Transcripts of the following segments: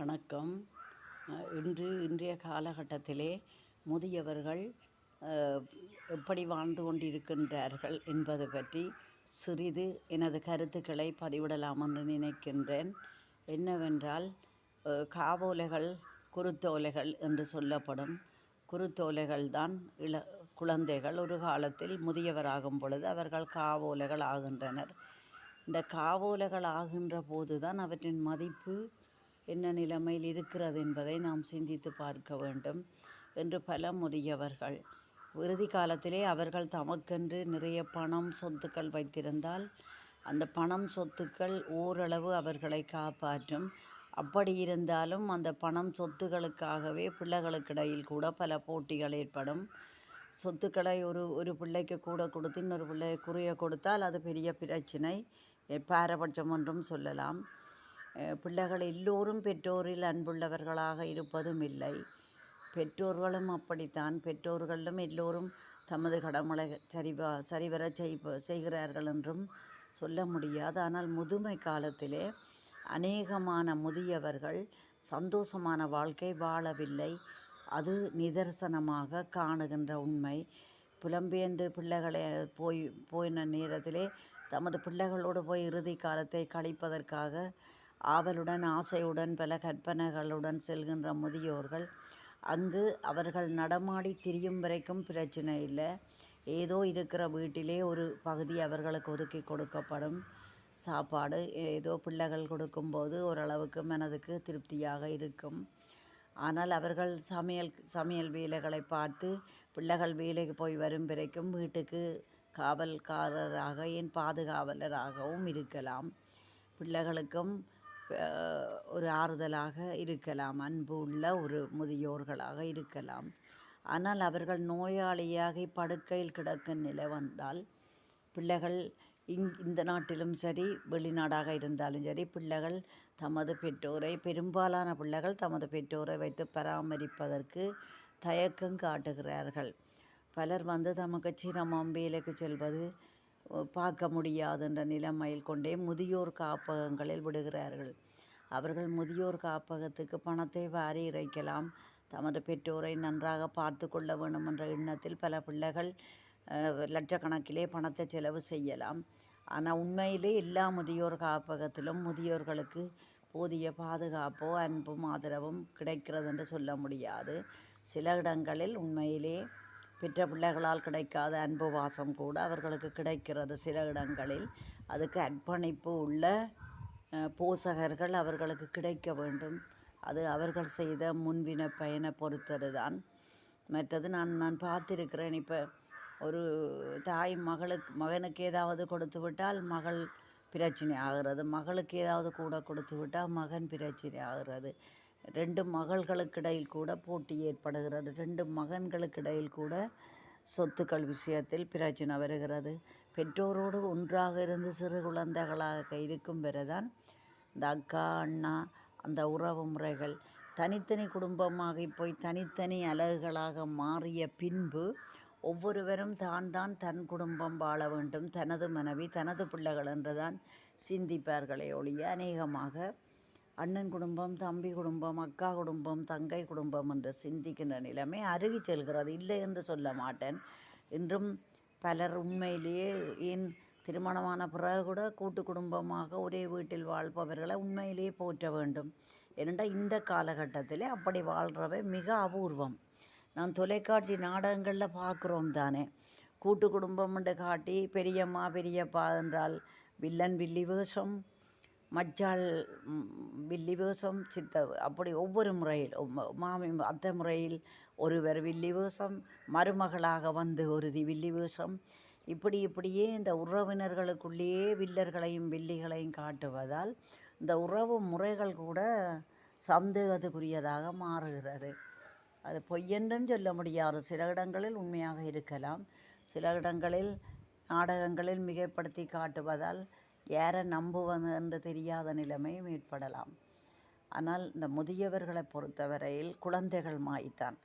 வணக்கம். இன்று இன்றைய காலகட்டத்திலே முதியவர்கள் எப்படி வாழ்ந்து கொண்டிருக்கின்றார்கள் என்பது பற்றி சிறிது எனது கருத்துக்களை பதிவிடலாம் என்று நினைக்கின்றேன். என்னவென்றால் காவோலைகள் குருத்தோலைகள் என்று சொல்லப்படும் குருத்தோலைகள் தான் இள குழந்தைகள். ஒரு காலத்தில் முதியவராகும் பொழுது அவர்கள் காவோலைகள் ஆகின்றனர். இந்த காவோலைகள் ஆகின்ற போதுதான் அவற்றின் மதிப்பு என்ன நிலைமையில் இருக்கிறது என்பதை நாம் சிந்தித்து பார்க்க வேண்டும் என்று பல முதியவர்கள் இறுதி காலத்திலே அவர்கள் தமக்கென்று நிறைய பணம் சொத்துக்கள் வைத்திருந்தால் அந்த பணம் சொத்துக்கள் ஓரளவு அவர்களை காப்பாற்றும். அப்படி இருந்தாலும் அந்த பணம் சொத்துகளுக்காகவே பிள்ளைகளுக்கிடையில் கூட பல போட்டிகள் ஏற்படும். சொத்துக்களை ஒரு ஒரு பிள்ளைக்கு கூட கொடுத்து இன்னொரு பிள்ளை குறைய கொடுத்தால் அது பெரிய பிரச்சனை. பாரபட்சம் என்றும் சொல்லலாம். பிள்ளைகள் எல்லோரும் பெற்றோரில் அன்புள்ளவர்களாக இருப்பதும் இல்லை. பெற்றோர்களும் அப்படித்தான். பெற்றோர்களும் எல்லோரும் தமது கடமைகளை சரிவா சரிவர செய் செய்கிறார்கள் என்றும் சொல்ல முடியாது. ஆனால் முதுமை காலத்திலே அநேகமான முதியவர்கள் சந்தோஷமான வாழ்க்கை வாழவில்லை. அது நிதர்சனமாக காணுகின்ற உண்மை. புலம்பெயர்ந்து பிள்ளைகளை போய் போயின நேரத்திலே தமது பிள்ளைகளோடு போய் இறுதி காலத்தை கழிப்பதற்காக ஆவலுடன் ஆசையுடன் பல கற்பனைகளுடன் செல்கின்ற முதியோர்கள் அங்கு அவர்கள் நடமாடி திரியும் வரைக்கும் பிரச்சனை இல்லை. ஏதோ இருக்கிற வீட்டிலே ஒரு பகுதி அவர்களுக்கு ஒதுக்கி கொடுக்கப்படும் சாப்பாடு. ஏதோ பிள்ளைகள் கொடுக்கும்போது ஓரளவுக்கு மனதுக்கு திருப்தியாக இருக்கும். ஆனால் அவர்கள் சமையல் சமையல் வேலைகளை பார்த்து பிள்ளைகள் வேலைக்கு போய் வரும் வரைக்கும் வீட்டுக்கு காவல்காரராக என் பாதுகாவலராகவும் இருக்கலாம். பிள்ளைகளுக்கும் ஒரு ஆறுதலாக இருக்கலாம். அன்பு உள்ள ஒரு முதியோர்களாக இருக்கலாம். ஆனால் அவர்கள் நோயாளியாகி படுக்கையில் கிடக்கும் நிலை வந்தால் பிள்ளைகள் இங் இந்த நாட்டிலும் சரி வெளிநாடாக இருந்தாலும் சரி பிள்ளைகள் தமது பெற்றோரை பெரும்பாலான பிள்ளைகள் தமது பெற்றோரை வைத்து பராமரிப்பதற்கு தயக்கம் காட்டுகிறார்கள். பலர் வந்து தமக்கு சிரமம் வேலைக்கு செல்வது பார்க்க முடியாதுன்ற நிலைமையில் கொண்டே முதியோர் காப்பகங்களில் விடுகிறார்கள். அவர்கள் முதியோர் காப்பகத்துக்கு பணத்தை வாரி இறைக்கலாம். தமது பெற்றோரை நன்றாக பார்த்து கொள்ள வேண்டும் என்ற எண்ணத்தில் பல பிள்ளைகள் லட்சக்கணக்கிலே பணத்தை செலவு செய்யலாம். ஆனால் உண்மையிலே எல்லா முதியோர் காப்பகத்திலும் முதியோர்களுக்கு போதிய பாதுகாப்போ அன்பும் ஆதரவும் கிடைக்கிறது என்று சொல்ல முடியாது. சில இடங்களில் உண்மையிலே பெற்ற பிள்ளைகளால் கிடைக்காத அன்பு வாசம் கூட அவர்களுக்கு கிடைக்கிறது சில இடங்களில். அதுக்கு அர்ப்பணிப்பு உள்ள அஹ், போசகர்கள் அவர்களுக்கு கிடைக்க வேண்டும். அது அவர்கள் செய்த முன்வின பயனை பொறுத்தது தான் மற்றது நான் நான் பார்த்திருக்கிறேன் இப்போ ஒரு தாய் மகளுக்கு மகனுக்கு ஏதாவது கொடுத்து விட்டால் மகள் பிரச்சனை ஆகிறது. மகளுக்கு ஏதாவது கூட கொடுத்து விட்டால் மகன் பிரச்சனை ஆகிறது. ரெண்டு மகள்களுக்கிடையில் கூட போட்டி ஏற்படுகிறது. ரெண்டு மகன்களுக்கிடையில் கூட சொத்துக்கள் விஷயத்தில் பிரச்சனை வருகிறது. பெற்றோரோடு ஒன்றாக இருந்து சிறு குழந்தைகளாக இருக்கும் பிறதான் இந்த அக்கா அண்ணா அந்த உறவு முறைகள் தனித்தனி குடும்பமாக போய் தனித்தனி அலகுகளாக மாறிய பின்பு ஒவ்வொருவரும் தான் தான் தன் குடும்பம் வாழ வேண்டும். தனது மனைவி தனது பிள்ளைகள் என்றுதான் சிந்திப்பார்களே ஒழிய அநேகமாக அண்ணன் குடும்பம் தம்பி குடும்பம் அக்கா குடும்பம் தங்கை குடும்பம் என்று சிந்திக்கின்ற நிலைமை அருகி செல்கிறது. இல்லை என்று சொல்ல மாட்டேன். இன்றும் பலர் உண்மையிலேயே ஏன் திருமணமான பிறகு கூட கூட்டு குடும்பமாக ஒரே வீட்டில் வாழ்பவர்களை உண்மையிலேயே போற்ற வேண்டும். ஏனென்றால் இந்த காலகட்டத்தில் அப்படி வாழ்கிறவை மிக அபூர்வம். நான் தொலைக்காட்சி நாடகங்களில் பார்க்குறோம் தானே. கூட்டு குடும்பம் என்று காட்டி பெரியம்மா பெரியப்பா என்றால் வில்லன் வில்லி வேஷம் மஜ்ஜால் வில்லிவேசம் சித்த அப்படி ஒவ்வொரு முறையில் மாமி அத்தை முறையில் ஒருவர் வில்லிவேசம் மருமகளாக வந்து ஒருதி வில்லிவேசம் இப்படி இப்படியே இந்த உறவினர்களுக்குள்ளேயே வில்லர்களையும் வில்லிகளையும் காட்டுவதால் இந்த உறவு முறைகள் கூட சந்தேகத்துக்குரியதாக மாறுகிறது. அது பொய்யென்றும் சொல்ல முடியாது. சில இடங்களில் உண்மையாக இருக்கலாம். சில இடங்களில் நாடகங்களில் மிகைப்படுத்தி காட்டுவதால் யாரை நம்புவது என்று தெரியாத நிலைமையும் ஏற்படலாம். ஆனால் இந்த முதியவர்களை பொறுத்தவரையில் குழந்தைகள் மாய்த்தான்.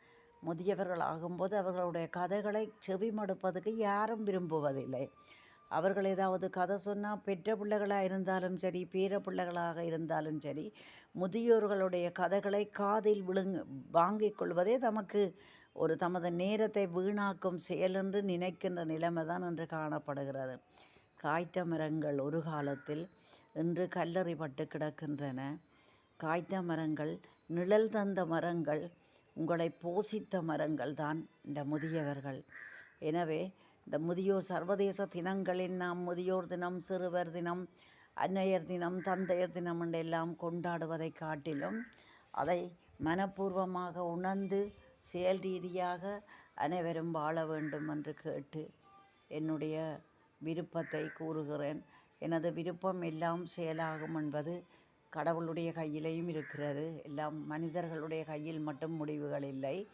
முதியவர்கள் ஆகும்போது அவர்களுடைய கதைகளை செவிமடுப்பதுக்கு யாரும் விரும்புவதில்லை. அவர்கள் ஏதாவது கதை சொன்னால் பெற்ற பிள்ளைகளாக இருந்தாலும் சரி பேர பிள்ளைகளாக இருந்தாலும் சரி முதியோர்களுடைய கதைகளை காதில் விழுங்க வாங்கிக் கொள்வதே தமக்கு ஒரு தமது நேரத்தை வீணாக்கும் செயல் என்று நினைக்கின்ற நிலைமை தான் என்று காணப்படுகிறது. காய்த்த மரங்கள் ஒரு காலத்தில் இன்று கல்லறிப்பட்டு கிடக்கின்றன. காய்த்த மரங்கள் நிழல் தந்த மரங்கள் உங்களை போஷித்த மரங்கள் தான் இந்த முதியவர்கள். எனவே இந்த முதியோர் சர்வதேச தினங்களில் நாம் முதியோர் தினம் சிறுவர் தினம் அன்னையர் தினம் தந்தையர் தினம் என்றெல்லாம் கொண்டாடுவதை காட்டிலும் அதை மனப்பூர்வமாக உணர்ந்து செயல் ரீதியாக அனைவரும் வாழ வேண்டும் என்று கேட்டு என்னுடைய விருப்பத்தை கூறுகிறேன். எனது விருப்பம் எல்லாம் செயலாகும் என்பது கடவுளுடைய கையிலையும் இருக்கிறது. எல்லாம் மனிதர்களுடைய கையில் மட்டும் முடிவுகள் இல்லை.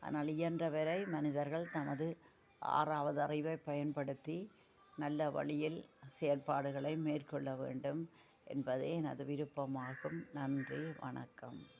ஆனால் இயன்றவரை மனிதர்கள் தமது ஆறாவது அறிவை பயன்படுத்தி நல்ல வழியில் செயல்பாடுகளை மேற்கொள்ள வேண்டும் என்பதே எனது விருப்பமாகும். நன்றி வணக்கம்.